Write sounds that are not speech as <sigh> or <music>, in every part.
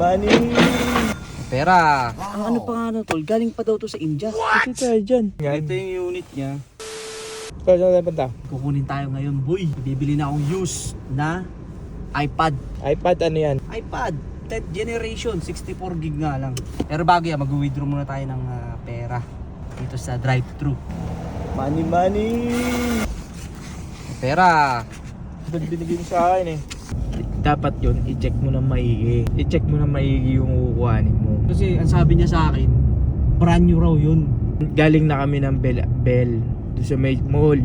money. Pera. Ang ano pa nga no, tol, galing pa daw to sa India. Ito tayo dyan. Yan. Ito yung unit niya. Saan tayo punta? Kukunin tayo ngayon, boy. Bibili na akong used na iPad. iPad ano yan? iPad, 10th generation, 64 gig nga lang. Pero bago yan, mag-withdraw muna tayo ng ah, pera dito sa drive-thru. Money, money. Pera. Ito binigay mo sa akin eh. Dapat yun, i-check mo na maigi. I-check mo na maigi yung kukuhanin mo. Kasi ang sabi niya sa akin, brand new raw yun. Galing na kami ng Bell, Bell doon sa may mall.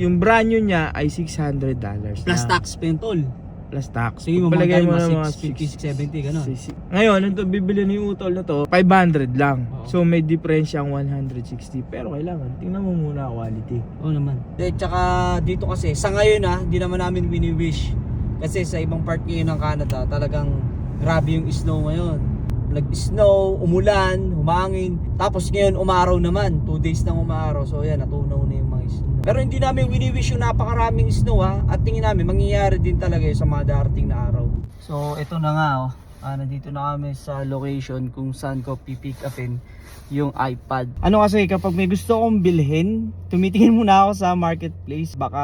Yung brand new niya ay $600 dollars Plus tax pentol. Plus tax. Sige, Palagay mo na na mga 650, 670, gano'n. Ngayon, ito bibili na yung utol na to, 500 lang. Oo. So may difference siyang 160. Pero kailangan, tingnan mo muna quality. Oo naman. Eh, tsaka dito kasi, sa ngayon ah, hindi naman namin wini-wish. Kasi sa ibang part ngayon ng Canada, talagang grabe yung snow ngayon. Nag-snow, umulan, humangin. Tapos ngayon, umaraw naman. Two days nang umaraw. So yan, natunaw na yung mga snow. Pero hindi namin wini-wish yung napakaraming snow ha. At tingin namin, mangyayari din talaga yun sa mga darating na araw. So ito na nga oh. Ah, nandito na kami sa location kung saan ko pipick upin yung iPad. Ano kasi kapag may gusto akong bilhin, tumitingin muna ako sa marketplace. Baka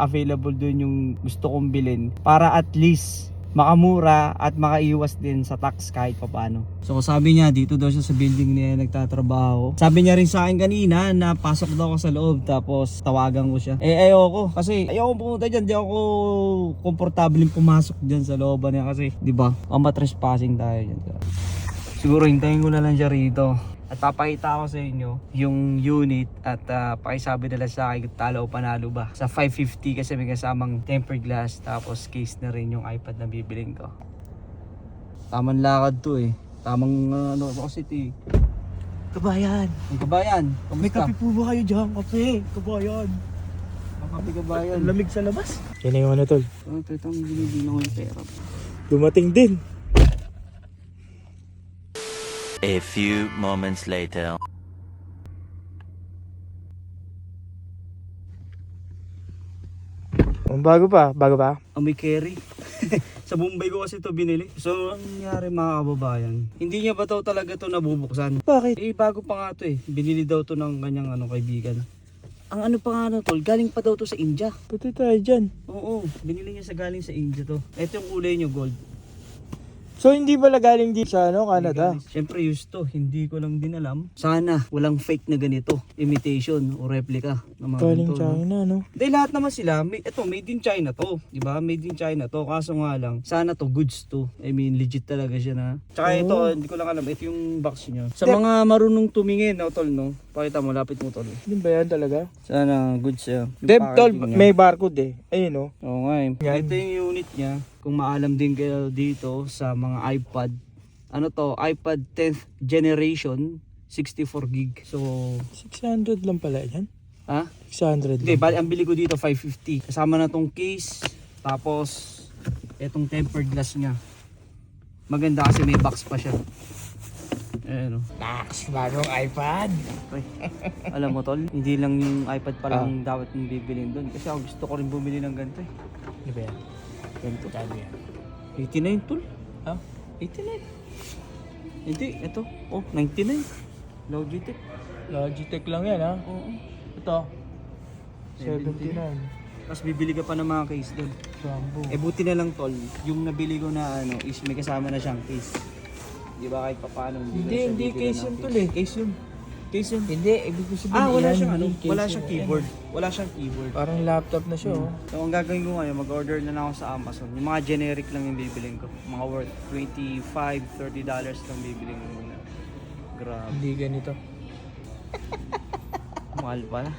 available dun yung gusto kong bilhin para at least makamura at makaiwas din sa tax kahit papaano. So sabi niya dito daw siya sa building niya nagtatrabaho. Sabi niya rin sa akin kanina na pasok daw ako sa loob tapos tawagan ko siya. Eh ayoko kasi ayoko pumunta diyan, di ako komportable pumasok diyan sa looban niya kasi 'di ba? Ang trespassing tayo diyan. Siguro hintayin ko na lang siya rito. At papakita ko sa inyo yung unit at uh, pakisabi nila sa akin talo o panalo ba. Sa 550 kasi may kasamang tempered glass tapos case na rin yung iPad na bibiling ko. Tamang lakad to eh. Tamang uh, ano kasi ito eh. Kabayan! May kabayan. May Kamusta? kape po ba kayo dyan? Kape! Kabayan! Ang kape kabayan. Ang lamig sa labas. Yan na yung ano tol. Ito, ito, ito, binibili ko yung pera. Dumating din. A few moments later. Ang bago pa, bago pa. Amoy carry. <laughs> sa Bombay ko kasi ito binili. So, ang nangyari mga kababayan, hindi niya ba daw talaga to nabubuksan? Bakit? Eh, bago pa nga to eh. Binili daw to ng kanyang ano, kaibigan. Ang ano pa nga no, tol, galing pa daw to sa India. Pati tayo dyan. Oo, binili niya sa galing sa India to. Ito yung kulay niyo, gold. So hindi pala galing di sa ano, Canada? Siyempre used to, hindi ko lang din alam. Sana walang fake na ganito, imitation o replica ng mga Galing ganito? China, no? Dahil lahat naman sila, may, ito, made in China to. Di ba? Made in China to. Kaso nga lang, sana to, goods to. I mean, legit talaga siya na. Tsaka ito, Oh. hindi ko lang alam. Ito yung box niya. Sa mga marunong tumingin, no, tol, no? Pakita mo, lapit mo, tol. Hindi ba yan talaga? Sana, goods siya. Yung Deb, tol, packaging niya. may barcode eh. Ayun, no? Oo nga eh. Yan. Ito yung unit niya. Kung maalam din kayo dito sa mga iPad. Ano to? iPad 10th generation. 64 gig. So, 600 lang pala yan. ha? 600 Hindi, bali ang bili ko dito 550. Kasama na tong case, tapos etong tempered glass niya. Maganda kasi may box pa siya. Ayan o. Tax, bagong iPad. Alam mo tol, hindi lang yung iPad pa lang dapat yung bibilin doon. Kasi ako gusto ko rin bumili ng ganito eh. Ano ba yan? Ganito. Kano yan? 89 tol. Ha? 89. Hindi, ito. Oh, 99. Logitech. Logitech lang yan, ha? Oo. Ito. 79. 79. Tapos bibili ka pa ng mga case doon. Rambo. Eh buti na lang tol, yung nabili ko na ano is may kasama na siyang case. Di ba kahit pa paano hindi Hindi, hindi case yun tol eh. Case yun. Case yun. Hindi, ibig ko sabihin Ah, wala yan, siyang ano, wala siyang keyboard. Wala siyang keyboard. Parang laptop na siya, oh. So ang gagawin ko ngayon, mag-order na lang ako sa Amazon. Yung mga generic lang yung bibiling ko. Mga worth 25, 30 dollars lang bibiling ko muna. Grabe. Hindi ganito. <laughs> Mahal pala.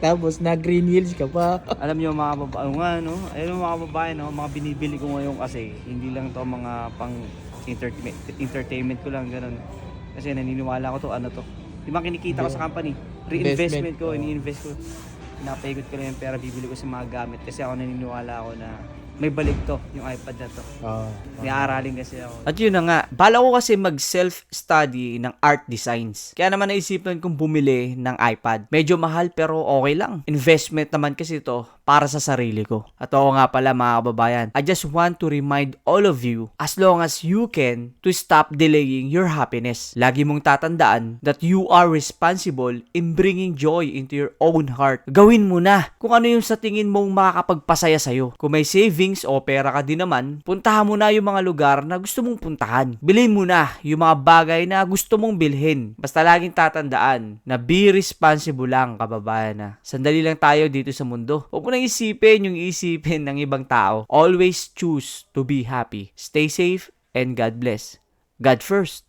Tapos, na Green Hills ka pa. <laughs> Alam niyo mga babae, nga no, ayun mga babae no, mga binibili ko ngayon kasi hindi lang to mga pang entertainment, entertainment ko lang ganun. Kasi naniniwala ko to ano to. Di ba kinikita ko sa company, reinvestment Investment, ko, ini-invest ko. Pinapaikot ko lang yung pera, bibili ko sa mga gamit kasi ako naniniwala ako na may balik to, yung iPad na to. Ah. May aralin kasi ako. At yun na nga, bala ko kasi mag self-study ng art designs. Kaya naman naisipan kong bumili ng iPad. Medyo mahal pero okay lang. Investment naman kasi to para sa sarili ko. At oo nga pala mga kababayan, I just want to remind all of you, as long as you can, to stop delaying your happiness. Lagi mong tatandaan that you are responsible in bringing joy into your own heart. Gawin mo na kung ano yung sa tingin mong makakapagpasaya sa'yo. Kung may savings o pera ka din naman, puntahan mo na yung mga lugar na gusto mong puntahan. Bilhin mo na yung mga bagay na gusto mong bilhin. Basta laging tatandaan na be responsible lang, kababayan na. Sandali lang tayo dito sa mundo. Huwag mo nang isipin yung isipin ng ibang tao. Always choose to be happy. Stay safe and God bless. God first.